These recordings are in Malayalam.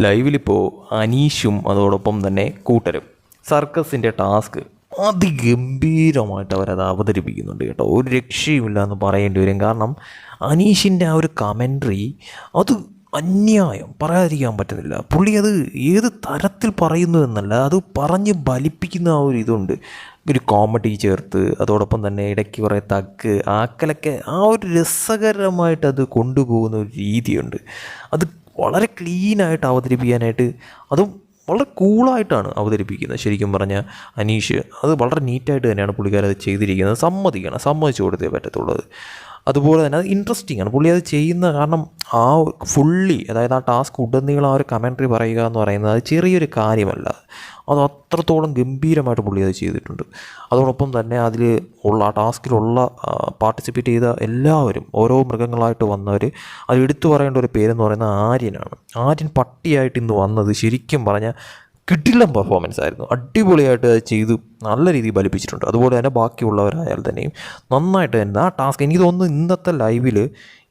ലൈവിലിപ്പോൾ അനീഷും അതോടൊപ്പം തന്നെ കൂട്ടരും. സർക്കസിന്റെ ടാസ്ക് അതിഗംഭീരമായിട്ട് അവരത് അവതരിപ്പിക്കുന്നുണ്ട് കേട്ടോ. ഒരു രക്ഷയുമില്ല എന്ന് പറയേണ്ടി വരും. കാരണം അനീഷിന്റെ ആ ഒരു കമൻട്രി അത് അന്യായം. പറയാതിരിക്കാൻ പറ്റുന്നില്ല. പുള്ളി അത് ഏത് തരത്തിൽ പറയുന്നു എന്നല്ല അത് പറഞ്ഞ് ബലിപ്പിക്കുന്ന ആ ഒരു ഇതുണ്ട്. ഒരു കോമഡി ചേർത്ത് അതോടൊപ്പം തന്നെ ഇടയ്ക്ക് കുറേ തക്ക് ആക്കലൊക്കെ ആ ഒരു രസകരമായിട്ട് അത് കൊണ്ടുപോകുന്ന ഒരു രീതിയുണ്ട്. അത് വളരെ ക്ലീനായിട്ട് അവതരിപ്പിക്കാനായിട്ട് അതും വളരെ കൂളായിട്ടാണ് അവതരിപ്പിക്കുന്നത്. ശരിക്കും പറഞ്ഞാൽ അനീഷ് അത് വളരെ നീറ്റായിട്ട് തന്നെയാണ് പുള്ളിക്കാരത് ചെയ്തിരിക്കുന്നത്. സമ്മതിക്കണം. സമ്മതിച്ചു കൊടുത്തേ പറ്റത്തുള്ളൂ അത്. അതുപോലെ തന്നെ അത് ഇൻട്രസ്റ്റിംഗ് ആണ്. പുള്ളി അത് ചെയ്യുന്ന കാരണം ആ ഫുള്ളി അതായത് ആ ടാസ്ക് ഉടനീളം ആ ഒരു കമൻട്രി പറയുക എന്ന് പറയുന്നത് അത് ചെറിയൊരു കാര്യമല്ല. അത് അത്രത്തോളം ഗംഭീരമായിട്ട് പുള്ളി അത് ചെയ്തിട്ടുണ്ട്. അതോടൊപ്പം തന്നെ അതിൽ ഉള്ള ആ ടാസ്കിലുള്ള പാർട്ടിസിപ്പേറ്റ് ചെയ്ത എല്ലാവരും ഓരോ മൃഗങ്ങളായിട്ട് വന്നവർ അത് എടുത്തു പറയേണ്ട ഒരു പേരെന്ന് പറയുന്നത് ആര്യനാണ്. ആര്യൻ പട്ടിയായിട്ട് ഇന്ന് വന്നത് ശരിക്കും പറഞ്ഞാൽ കിടിലം പെർഫോമൻസ് ആയിരുന്നു. അടിപൊളിയായിട്ട് അത് ചെയ്തു നല്ല രീതിയിൽ ബലിപ്പിച്ചിട്ടുണ്ട് അതുപോലെ തന്നെ ബാക്കിയുള്ളവരായാൽ തന്നെയും നന്നായിട്ട് തന്നെ ആ ടാസ്ക് എനിക്ക് തോന്നുന്നു ഇന്നത്തെ ലൈവിൽ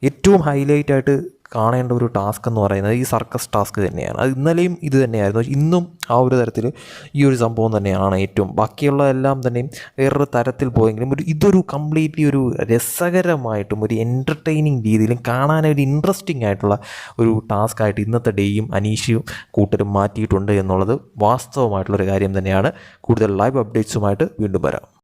ഏറ്റവും ഹൈലൈറ്റ് ആയിട്ട് കാണേണ്ട ഒരു ടാസ്ക് എന്ന് പറയുന്നത് ഈ സർക്കസ് ടാസ്ക് തന്നെയാണ്. അത് ഇന്നലെയും ഇത് തന്നെയായിരുന്നു. ഇന്നും ആ ഒരു തരത്തിൽ ഈ ഒരു സംഭവം തന്നെയാണ് ഏറ്റവും. ബാക്കിയുള്ള എല്ലാം തന്നെയും വേറൊരു തരത്തിൽ പോയെങ്കിലും ഒരു ഇതൊരു കംപ്ലീറ്റ്ലി ഒരു രസകരമായിട്ടും ഒരു എന്റർടൈനിങ് രീതിയിലും കാണാൻ ഒരു ഇൻട്രസ്റ്റിംഗ് ആയിട്ടുള്ള ഒരു ടാസ്ക് ആയിട്ട് ഇന്നത്തെ ഡേയും അനീഷയും കൂട്ടരും മാറ്റിയിട്ടുണ്ട് എന്നുള്ളത് വാസ്തവമായിട്ടുള്ളൊരു കാര്യം തന്നെയാണ്. കൂടുതൽ ലൈവ് അപ്ഡേറ്റ്സുമായിട്ട് വീണ്ടും വരാം.